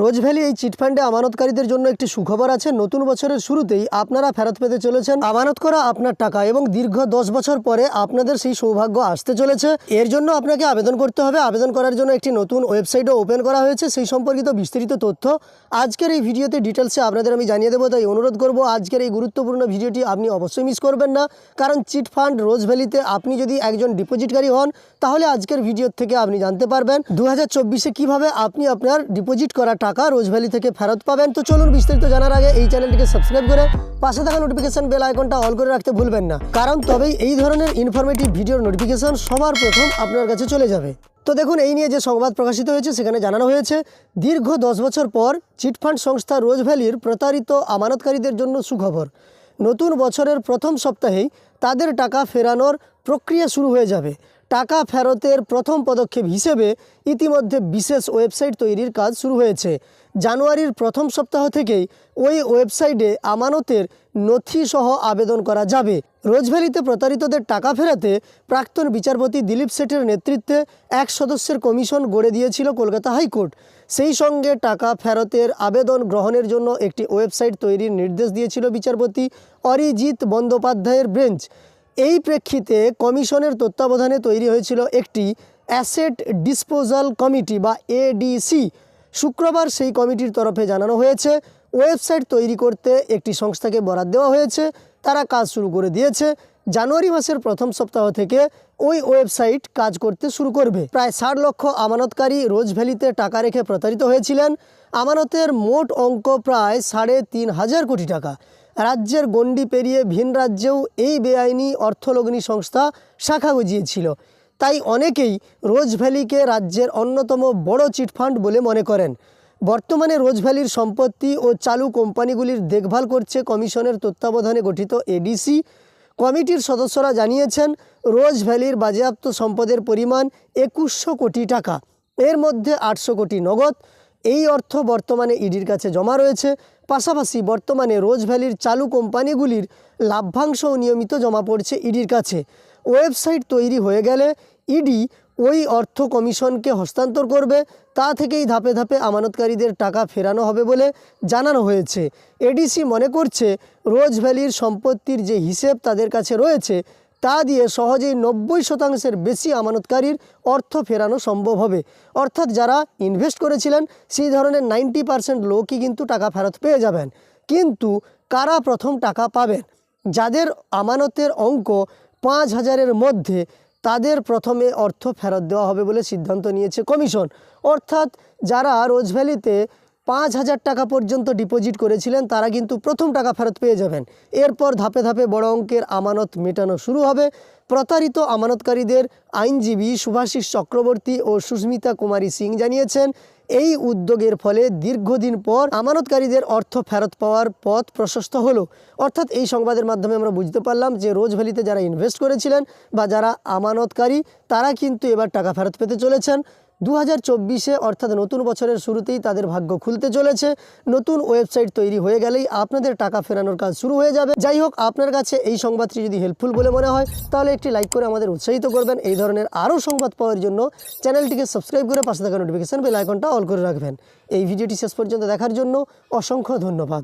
Rose Valley এই চিটফান্ডে আমানতকারীদের জন্য একটি সুখবর আছে। নতুন বছরের শুরুতেই আপনারা ফেরত পেতে চলেছেন। আমানত করা আপনার টাকা এবং দীর্ঘ দশ বছর পরে আপনাদের সেই সৌভাগ্য আসতে চলেছে। এর জন্য আপনাকে আবেদন করতে হবে। আবেদন করার জন্য একটি নতুন ওয়েবসাইটও ওপেন করা হয়েছে। সেই সম্পর্কিত বিস্তারিত তথ্য আজকের এই ভিডিওতে ডিটেলসে আপনাদের আমি জানিয়ে দেবো। তাই অনুরোধ করব, আজকের এই গুরুত্বপূর্ণ ভিডিওটি আপনি অবশ্যই মিস করবেন না। কারণ চিটফান্ড রোজভ্যালিতে আপনি যদি একজন ডিপোজিটকারী হন, তাহলে আজকের ভিডিও থেকে আপনি জানতে পারবেন। দু হাজার চব্বিশে কীভাবে আপনি আপনার ডিপোজিট করা টাকা রোজভ্যালি থেকে ফেরত পাবেন। তো চলুন বিস্তারিত জানার আগে এই চ্যানেলটিকে সাবস্ক্রাইব করে পাশে থাকা নোটিফিকেশন বেল আইকনটা অল করে রাখতে ভুলবেন না। কারণ তবেই এই ধরনের ইনফরমেটিভ ভিডিওর নোটিফিকেশন সবার প্রথম আপনার কাছে চলে যাবে। তো দেখুন, এই নিয়ে যে সংবাদ প্রকাশিত হয়েছে, সেখানে জানানো হয়েছে, দীর্ঘ দশ বছর পর চিটফান্ড সংস্থা রোজভ্যালির প্রতারিত আমানতকারীদের জন্য সুখবর। নতুন বছরের প্রথম সপ্তাহেই তাদের টাকা ফেরানোর প্রক্রিয়া শুরু হয়ে যাবে। টাকা ফেরতের প্রথম পদক্ষেপ হিসেবে ইতিমধ্যে বিশেষ ওয়েবসাইট তৈরির কাজ শুরু হয়েছে। জানুয়ারির প্রথম সপ্তাহ থেকেই ওই ওয়েবসাইটে আমানতের নথিসহ আবেদন করা যাবে। রোজভ্যালিতে প্রতারিতদের টাকা ফেরাতে প্রাক্তন বিচারপতি দিলীপ শেঠের নেতৃত্বে এক সদস্যের কমিশন গড়ে দিয়েছিল কলকাতা হাইকোর্ট। সেই সঙ্গে টাকা ফেরতের আবেদন গ্রহণের জন্য একটি ওয়েবসাইট তৈরির নির্দেশ দিয়েছিল বিচারপতি অরিজিৎ বন্দ্যোপাধ্যায়ের বেঞ্চ এই প্রেক্ষিতে কমিশনের তত্ত্বাবধানে তৈরি হয়েছিল একটি অ্যাসেট ডিসপোজাল কমিটি বা এডিসি শুক্রবার সেই কমিটির তরফে জানানো হয়েছে, ওয়েবসাইট তৈরি করতে একটি সংস্থাকে বরাদ দেওয়া হয়েছে, তারা কাজ শুরু করে দিয়েছে। জানুয়ারি মাসের প্রথম সপ্তাহ থেকে ওই ওয়েবসাইট কাজ করতে শুরু করবে। প্রায় ষাট লক্ষ আমানতকারী রোজ ভ্যালিতে টাকা রেখে প্রতারিত হয়েছিলেন। আমানতের মোট অঙ্ক প্রায় সাড়ে তিন হাজার কোটি টাকা। রাজ্যের গণ্ডি পেরিয়ে ভিন রাজ্যেও এই বেআইনি অর্থলগ্নি সংস্থা শাখা গজিয়েছিল। তাই অনেকেই রোজ ভ্যালিকে রাজ্যের অন্যতম বড় চিটফান্ড বলে মনে করেন। বর্তমানে রোজ ভ্যালির সম্পত্তি ও চালু কোম্পানিগুলির দেখভাল করছে কমিশনের তত্ত্বাবধানে গঠিত এডিসি। কমিটির সদস্যরা জানিয়েছেন রোজ ভ্যালির বাজেয়াপ্ত সম্পদের পরিমাণ একুশশো কোটি টাকা। এর মধ্যে আটশো কোটি নগদ এই অর্থ বর্তমানে ইডির কাছে জমা রয়েছে। পাশাপাশি বর্তমানে রোজ ভ্যালির চালু কোম্পানিগুলির লাভ্যাংশও নিয়মিত জমা পড়ছে ইডির কাছে। ওয়েবসাইট তৈরি হয়ে গেলে ইডি ওই অর্থ কমিশনকে হস্তান্তর করবে, তা থেকেই ধাপে ধাপে আমানতকারীদের টাকা ফেরানো হবে বলে জানানো হয়েছে। এডিসি মনে করছে, রোজ ভ্যালির সম্পত্তির যে হিসেব তাদের কাছে রয়েছে তা দিয়ে সহজেই নব্বই শতাংশের বেশি আমানতকারীর অর্থ ফেরানো সম্ভব হবে। অর্থাৎ যারা ইনভেস্ট করেছিলেন, সেই ধরনের নাইনটি পার্সেন্ট লোকই কিন্তু টাকা ফেরত পেয়ে যাবেন। কিন্তু কারা প্রথম টাকা পাবেন? যাদের আমানতের অঙ্ক পাঁচ হাজারের মধ্যে, তাদের প্রথমে অর্থ ফেরত দেওয়া হবে বলে সিদ্ধান্ত নিয়েছে কমিশন। অর্থাৎ যারা রোজভ্যালিতে পাঁচ হাজার টাকা পর্যন্ত ডিপোজিট করেছিলেন, তারা কিন্তু প্রথম টাকা ফেরত পেয়ে যাবেন। এরপর ধাপে ধাপে বড় অঙ্কের আমানত মেটানো শুরু হবে। প্রতারিত আমানতকারীদের আইনজীবী সুভাষিস চক্রবর্তী ও সুস্মিতা কুমারী সিং জানিয়েছেন, এই উদ্যোগের ফলে দীর্ঘদিন পর আমানতকারীদের অর্থ ফেরত পাওয়ার পথ প্রশস্ত হলো। অর্থাৎ এই সংবাদের মাধ্যমে আমরা বুঝতে পারলাম যে রোজ ভ্যালিতে যারা ইনভেস্ট করেছিলেন বা যারা আমানতকারী, তারা কিন্তু এবার টাকা ফেরত পেতে চলেছেন। দু হাজার চব্বিশে অর্থাৎ নতুন বছরের শুরুতেই তাদের ভাগ্য খুলতে চলেছে। নতুন ওয়েবসাইট তৈরি হয়ে গেলেই আপনাদের টাকা ফেরানোর কাজ শুরু হয়ে যাবে। যাই হোক, আপনার কাছে এই সংবাদটি যদি হেল্পফুল বলে মনে হয়, তাহলে একটি লাইক করে আমাদের উৎসাহিত করবেন। এই ধরনের আরও সংবাদ পাওয়ার জন্য চ্যানেলটিকে সাবস্ক্রাইব করে পাশে থাকা নোটিফিকেশান বেল আইকনটা অল করে রাখবেন। এই ভিডিওটি শেষ পর্যন্ত দেখার জন্য অসংখ্য ধন্যবাদ।